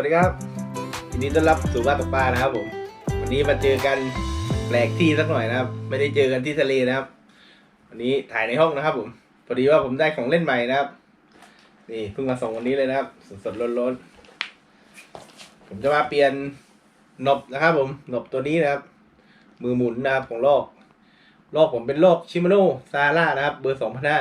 วัสดีครับยินดีต้อนรับสู่บ้านตกปลานะครับผม วันนี้มาเจอกันแปลกที่สักหน่อยนะครับ ไม่ได้เจอกันที่ทะเลนะครับ วันนี้ถ่ายในห้องนะครับ ผมพอดีว่าผมได้ของเล่นใหม่นะครับ นี่เพิ่งมาส่งวันนี้เลยนะครับสดๆร้อนๆผมจะมาเปลี่ยนหนบนะครับ ผมหนบตัวนี้นะครับ มือหมุนนะครับของลอกลอกผมเป็นลอกชิมาโนซาร่านะครับ เบอร์สองพันห้า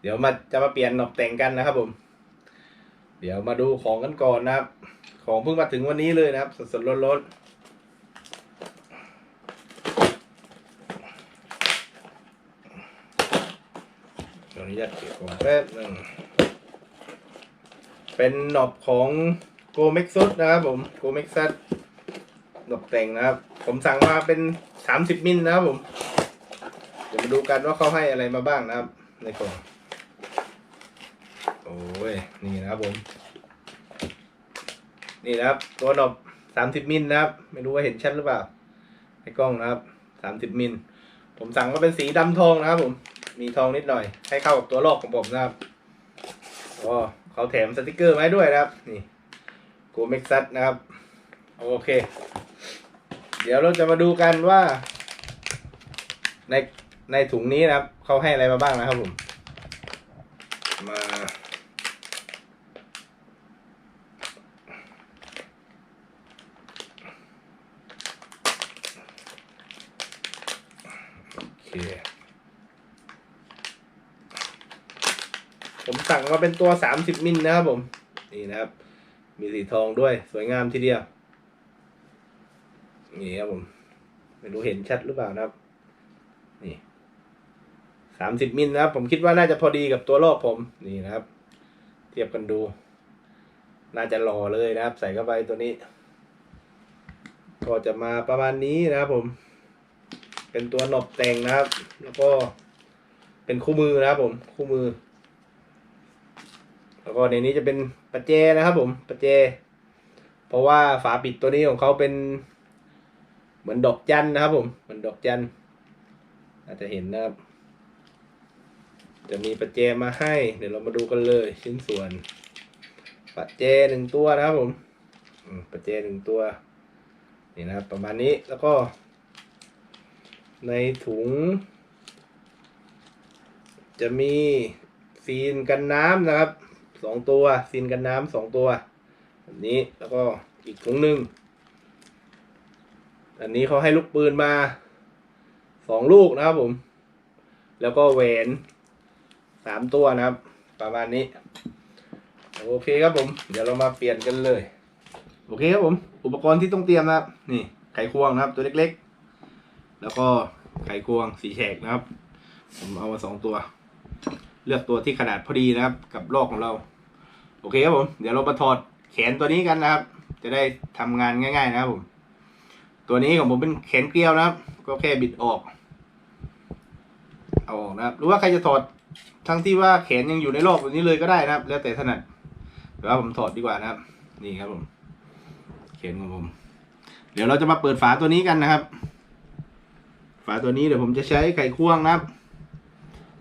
เดี๋ยวมาจะมาเปลี่ยนหนบแต่งกันนะครับ ผม เดี๋ยวมาดูของกันก่อนนะครับ ของเพิ่งมาถึงวันนี้เลยนะครับ สดๆร้อนๆตอนนี้จะเก็บของแป๊บหนึงเป็นหนอบของโกเม็กซุนะครับผมโกเม็กซัสหนอบแต่งนะครับ ผมสั่งมาเป็นสามสิบมิลนะครับผม เดี๋ยวมาดูกันว่าเขาให้อะไรมาบ้างนะครับ ในกล่อง อ้ย นี่นะครับผม นี่นะครับ ตัวหนบสามสิบมิลนะครับ ไม่รู้ว่าเห็นชัดหรือเปล่าในกล้องนะครับสามสิบมิล ผมสั่งมาเป็นสีดำทองนะครับผม มีทองนิดหน่อย ให้เข้ากับตัวลอกของผมนะครับก็เขาแถมสติกเกอร์มาให้ด้วยนะครับ นี่โกเม็กซัสนะครับ โอเค เดี๋ยวเราจะมาดูกันว่า ในในถุงนี้นะครับ เขาให้อะไรมาบ้างนะครับผม มา โอเค ผมสั่งมาเป็นตัวสามสิบมิลนะครับผม นี่นะครับ มีสีทองด้วยสวยงามทีเดียว นี่ครับผม ไม่รู้เห็นชัดหรือเปล่านะครับ นี่สามสิบมิลนะครับ ผมคิดว่าน่าจะพอดีกับตัวลอกผม นี่นะครับ เทียบกันดู น่าจะหล่อเลยนะครับ ใส่เข้าไปตัวนี้ ก็จะมาประมาณนี้นะครับผม เป็นตัวหนบแต่งนะครับ แล้วก็เป็นคู่มือนะครับผมคู่มือ แล้วก็ในนี้จะเป็นประแจนะครับผมประแจเพราะว่าฝาปิดตัวนี้ของเขาเป็น เหมือนดอกจันนะครับผมเหมือนดอกจันอาจจะเห็นนะครับ จะมีประแจมาให้ เดี๋ยวเรามาดูกันเลย ชิ้นส่วนประแจหนึ่งตัวนะครับผมประแจหนึ่งตัวนี่นะครับประมาณนี้แล้วก็ ในถุง จะมีซีนกันน้ำนะครับสองตัวซีนกันน้ำสองตัวแบบนี้แล้วก็อีกถุงหนึ่งอันนี้เขาให้ลูกปืนมาสองลูกนะครับผม แล้วก็แหวนสามตัวนะครับ ประมาณนี้ โอเคครับผม เดี๋ยวเรามาเปลี่ยนกันเลย โอเคครับผม อุปกรณ์ที่ต้องเตรียมนะครับ นี่ไขควงนะครับ ตัวเล็กๆ แล้วก็ไขควงสีแฉกนะครับ ผมเอามาสองตัว เลือกตัวที่ขนาดพอดีนะครับ กับลอกของเรา โอเคครับผม เดี๋ยวเรามาถอดแขนตัวนี้กันนะครับ จะได้ทำงานง่าย ๆ นะครับผม ตัวนี้ของผมเป็นแขนเกลียวนะครับ ก็แค่บิดออก เอาออกนะครับหรือว่าใครจะถอดทั้งที่ว่าแขนยังอยู่ในรอบแบบนี้เลยก็ได้นะครับ แล้วแต่ถนัดแต่ว่าผมถอดดีกว่านะครับ นี่ครับผม แขนของผม เดี๋ยวเราจะมาเปิดฝาตัวนี้กันนะครับ ฝาตัวนี้เดี๋ยวผมจะใช้ไขควงนะครับ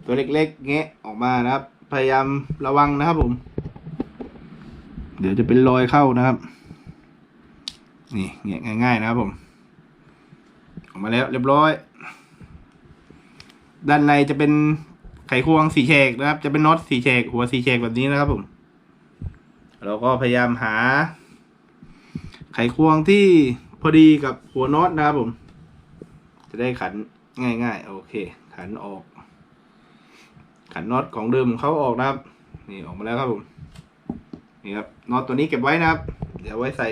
ตัวเล็กๆแงะออกมานะครับ พยายามระวังนะครับผม เดี๋ยวจะเป็นรอยเข้านะครับ นี่แงะง่าย ๆ นะครับผม ออกมาแล้วเรียบร้อย ด้านในจะเป็นไขควงสีแฉกนะครับ จะเป็นน็อตสีแฉกหัวสีแฉกแบบนี้นะครับผม เราก็พยายามหา ไขควงที่พอดีกับหัวน็อตนะครับผม จะได้ขันง่ายๆ โอเค ขันออก ขันน็อตของเดิมของเขาออกนะครับ นี่ออกมาแล้วครับผม นี่ครับน็อตตัวนี้เก็บไว้นะครับ เดี๋ยวไว้ใส่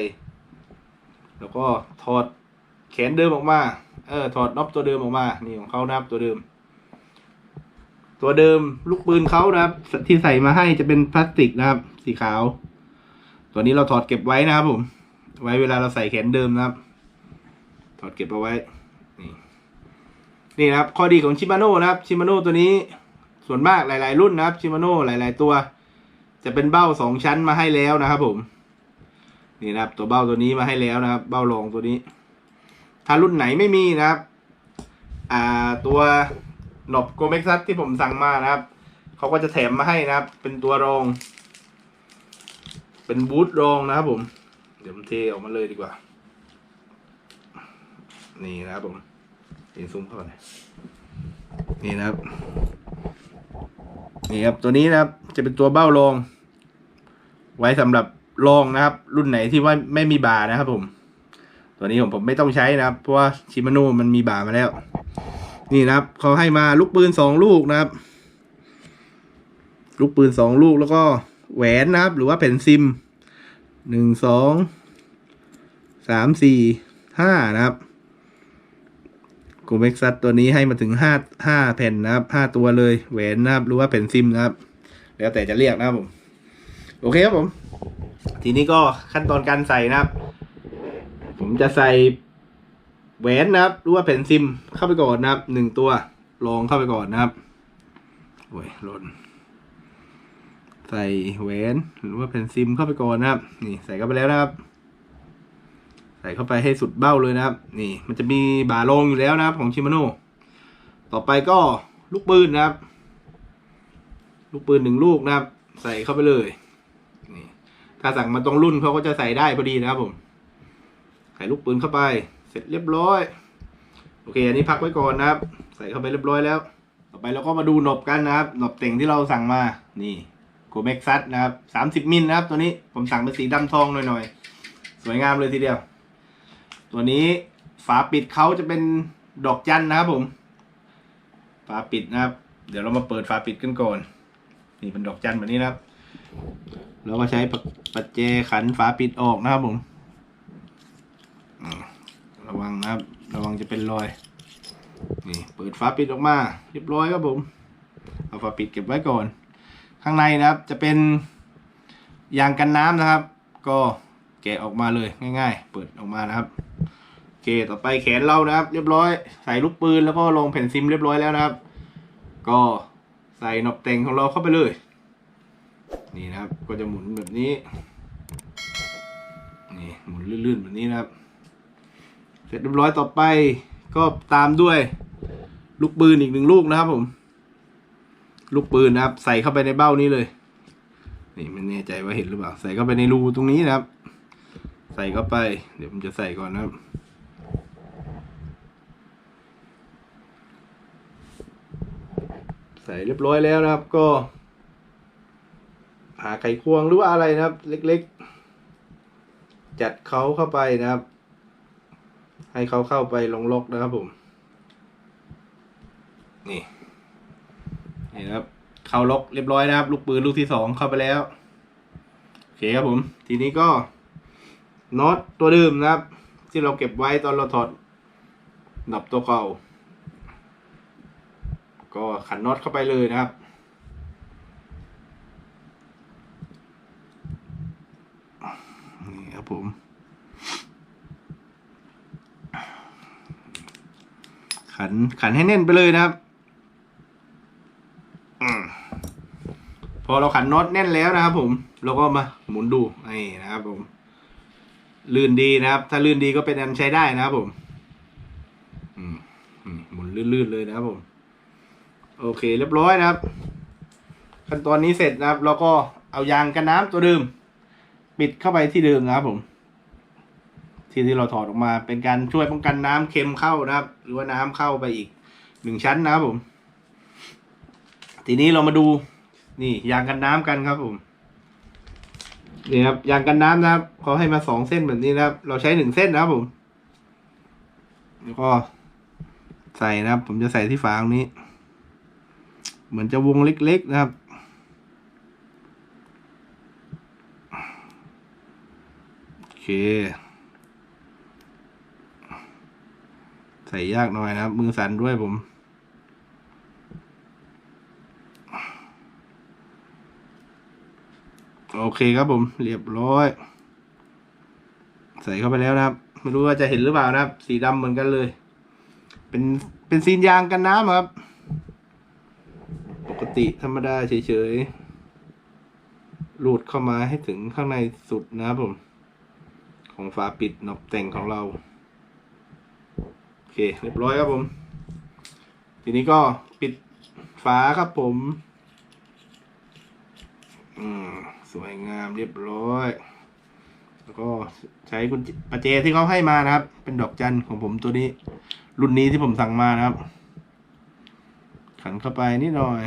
แล้วก็ถอดแขนเดิมออกมา เออถอดน็อตตัวเดิมออกมา นี่ของเขานะครับตัวเดิม ตัวเดิมลูกปืนเขานะครับ ที่ใส่มาให้จะเป็นพลาสติกนะครับ สีขาว ตัวนี้เราถอดเก็บไว้นะครับผม ไว้เวลาเราใส่แขนเดิมนะครับ ถอดเก็บเอาไว้ นี่ นี่นะครับข้อดีของชิมาโน่นะครับชิมาโน่ตัวนี้ส่วนมากหลาย ๆ รุ่นนะครับชิมาโน่หลาย ๆ ตัว จะเป็นเบ้าสองชั้นมาให้แล้วนะครับผมนี่นะครับ ตัวเบ้าตัวนี้มาให้แล้วนะครับ เบ้ารองตัวนี้ ถ้ารุ่นไหนไม่มีนะครับ อ่าตัวหนบโกเม็กซัสที่ผมสั่งมานะครับเขาก็จะแถมมาให้นะครับ เป็นตัวรอง เป็นบูทรองนะครับผม เดี๋ยวผมเทออกมาเลยดีกว่า นี่นะครับผม เห็นซูมเข้าไปนี่นะครับ นี่ครับตัวนี้นะครับ จะเป็นตัวเบ้ารอง ไว้สำหรับรองนะครับ รุ่นไหนที่ว่าไม่มีบาร์นะครับผม ตัวนี้ผมผมไม่ต้องใช้นะครับ เพราะว่าชิมาโน่มันมีบาร์มาแล้ว นี่นะครับเขาให้มาลูกปืนสองลูกนะครับ ลูกปืนสองลูกแล้วก็แหวนนะครับ หรือว่าแผ่นซิมหนึ่งสองสามสี่ห้านะครับ กูเม็กซัตตัวนี้ให้มาถึงห้าห้าแผ่นนะครับห้าตัวเลยแหวนนะครับหรือว่าแผ่นซิมนะครับ แล้วแต่จะเรียกนะครับผม โอเคครับผม ทีนี้ก็ขั้นตอนการใส่นะครับ ผมจะใส่แหวนนะครับหรือว่าแผ่นซิมเข้าไปก่อนนะครับหนึ่งตัวลองเข้าไปก่อนนะครับโอ้ยหล่นใส่แหวนหรือว่าแผ่นซิมเข้าไปก่อนนะครับ นี่ใส่เข้าไปแล้วนะครับ ใส่เข้าไปให้สุดเบ้าเลยนะครับ นี่มันจะมีบาลงอยู่แล้วนะครับ ของชิมาโน่ต่อไปก็ลูกปืนนะครับ ลูกปืนหนึ่งลูกนะครับ ใส่เข้าไปเลยนี่ถ้าสั่งมาตรงรุ่นเขาก็จะใส่ได้พอดีนะครับผมใส่ลูกปืนเข้าไป เสร็จเรียบร้อย โอเค อันนี้พักไว้ก่อนนะครับ ใส่เข้าไปเรียบร้อยแล้ว ต่อไปเราก็มาดูหนบกันนะครับหนบเต่งที่เราสั่งมานี่โกเม็กซัสนะครับสามสิบมิลนะครับ ตัวนี้ผมสั่งเป็นสีดำทองหน่อยๆ สวยงามเลยทีเดียว ตัวนี้ฝาปิดเขาจะเป็นดอกจันนะครับผม ฝาปิดนะครับ เดี๋ยวเรามาเปิดฝาปิดกันก่อน นี่เป็นดอกจันแบบนี้นะครับ เราก็ใช้ปะปัจเจขันฝาปิดออกนะครับผมระวังนะครับ ระวังจะเป็นรอย นี่เปิดฝาปิดออกมา เรียบร้อยครับผม เอาฝาปิดเก็บไว้ก่อน ข้างในนะครับ จะเป็นยางกันน้ำนะครับ ก็แกะออกมาเลยง่าย ๆ เปิดออกมานะครับ เคต่อไปแขนเรานะครับ เรียบร้อย ใส่ลูกปืนแล้วก็ลงแผ่นซิมเรียบร้อยแล้วนะครับ ก็ใส่หนบแต่งของเราเข้าไปเลย นี่นะครับ ก็จะหมุนแบบนี้ นี่หมุนลื่นๆแบบนี้นะครับ เสร็จเรียบร้อยต่อไปก็ตามด้วย ลูกปืนอีกหนึ่งลูกนะครับผม ลูกปืนนะครับ ใส่เข้าไปในเบ้านี้เลย นี่ไม่แน่ใจว่าเห็นหรือเปล่า ใส่เข้าไปในรูตรงนี้นะครับ ใส่เข้าไป เดี๋ยวผมจะใส่ก่อนนะครับ ส่เรียบร้อยแล้วนะครับก็หาไขควงหรือว่าอะไรนะครับ เล็กๆ จัดเขาเข้าไปนะครับ ให้เขาเข้าไปลงล็อกนะครับผม นี่นี่นะครับ เข้าล็อกเรียบร้อยนะครับ ลูกปืนลูกที่สองเข้าไปแล้วโอเคครับผม ทีนี้ก็น็อตตัวเดิมนะครับ ที่เราเก็บไว้ตอนเราถอดหนับตัวเก่า ก็ขันน็อตเข้าไปเลยนะครับ นี่ครับผม ขันขันให้แน่นไปเลยนะครับอพอเราขันน็อตแน่นแล้วนะครับ ผมเราก็มาหมุนดูนี่นะครับผมลื่นดีนะครับ ถ้าลื่นดีก็เป็นอันใช้ได้นะครับผมหมุนลื่นๆเลยนะครับผม โอเคเรียบร้อยนะครับ ขั้นตอนนี้เสร็จนะครับ เราก็เอายางกันน้ำตัวเดิม ปิดเข้าไปที่เดิมนะครับผม ที่ที่เราถอดออกมาเป็นการช่วยป้องกันน้ำเค็มเข้านะครับ หรือว่าน้ำเข้าไปอีกหนึ่งชั้นนะครับผม ทีนี้เรามาดูนี่ยางกันน้ำกันครับผมนี่ครับยางกันน้ำนะครับเขาให้มาสองเส้นแบบนี้นะครับ เราใช้หนึ่งเส้นนะครับผมแล้วก็ใส่นะครับ ผมจะใส่ที่ฝาตรงนี้ เหมือนจะวงเล็กๆนะครับ โอเค ใส่ยากหน่อยนะครับ มือสั่นด้วยผมโอเคครับผม เรียบร้อย ใส่เข้าไปแล้วนะครับ ไม่รู้ว่าจะเห็นหรือเปล่านะครับ สีดำเหมือนกันเลย เป็นเป็นซีนยางกันน้ำครับ ติธรรมดาเฉยๆ รูดเข้ามาให้ถึงข้างในสุดนะครับผม ของฝาปิดนอบแต่งของเรา โอเค เรียบร้อยครับผม ทีนี้ก็ปิดฝาครับผม อืม สวยงามเรียบร้อย แล้วก็ใช้กุญประแจที่เขาให้มานะครับ เป็นดอกจันของผมตัวนี้ รุ่นนี้ที่ผมสั่งมานะครับขันเข้าไปนิดหน่อย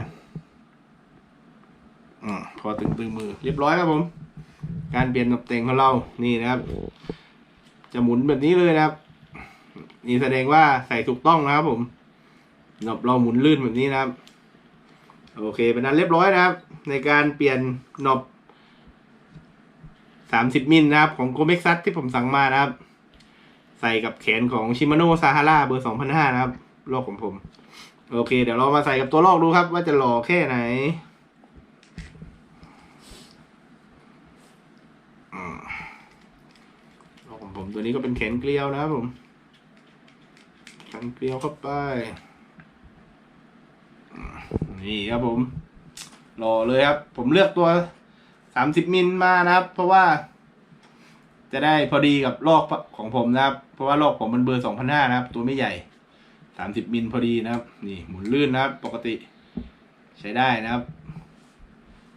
อพอตึงตึงมือ เรียบร้อยครับผม การเปลี่ยนกับแต่งของเรา นี่นะครับ จะหมุนแบบนี้เลยนะครับ นี่แสดงว่าใส่ถูกต้องนะครับ ผมหนบเราหมุนลื่นแบบนี้นะครับ โอเค เป็นนั้นเรียบร้อยนะครับ ในการเปลี่ยนหนบสามสิบมิลนะครับ ของโกเม็กซัสที่ผมสั่งมานะครับ ใส่กับแขนของชิมาโนซาฮาร่าเบอร์สองพันห้านะครับลอกของผม โอเค เดี๋ยวเรามาใส่กับตัวลอกดูครับ ว่าจะหล่อแค่ไหนอืมลอกของผม ตัวนี้ก็เป็นแขนเกลียวนะครับผมแขนเกลียวเข้าไป นี่ครับผมหล่อเลยครับ ผมเลือกตัวสามสิบมิลมานะครับ เพราะว่า จะได้พอดีกับลอกของผมนะครับ เพราะว่าลอกผมมันเบอร์สองพันห้านะครับ ตัวไม่ใหญ่สามสิบมิลพอดีนะครับ นี่หมุนลื่นนะครับ ปกติ ใช้ได้นะครับ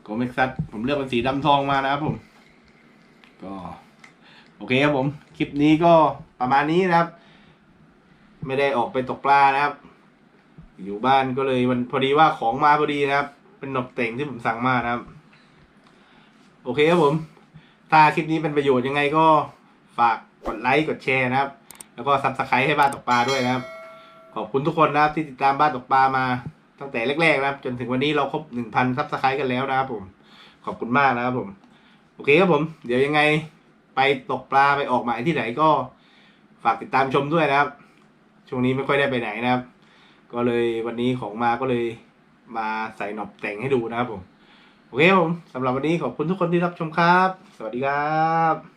โกเม็กซัสผมเลือกเป็นสีดำทองมานะครับผม ก็ โอเคครับผม คลิปนี้ก็ประมาณนี้นะครับ ไม่ได้ออกไปตกปลานะครับ อยู่บ้านก็เลยมันพอดีว่าของมาพอดีนะครับ เป็นนกเต่งที่ผมสั่งมานะครับ โอเคครับผม ถ้าคลิปนี้เป็นประโยชน์ยังไงก็ฝากกดไลค์กดแชร์นะครับ แล้วก็ซับสไครต์ให้บ้านตกปลาด้วยนะครับ ขอบคุณทุกคนนะครับที่ติดตามบ้านตกปลามาตั้งแต่แรกๆนะครับ จนถึงวันนี้เราครบหนึ่งพันซับสไครต์กันแล้วนะครับผม ขอบคุณมากนะครับผม โอเคครับผม เดี๋ยวยังไง ไปตกปลาไปออกหมายที่ไหนก็ฝากติดตามชมด้วยนะครับ ช่วงนี้ไม่ค่อยได้ไปไหนนะครับ ก็เลยวันนี้ของมาก็เลยมาใส่หนอบแต่งให้ดูนะครับผม โอเคครับผมสำหรับวันนี้ขอบคุณทุกคนที่รับชมครับ สวัสดีครับ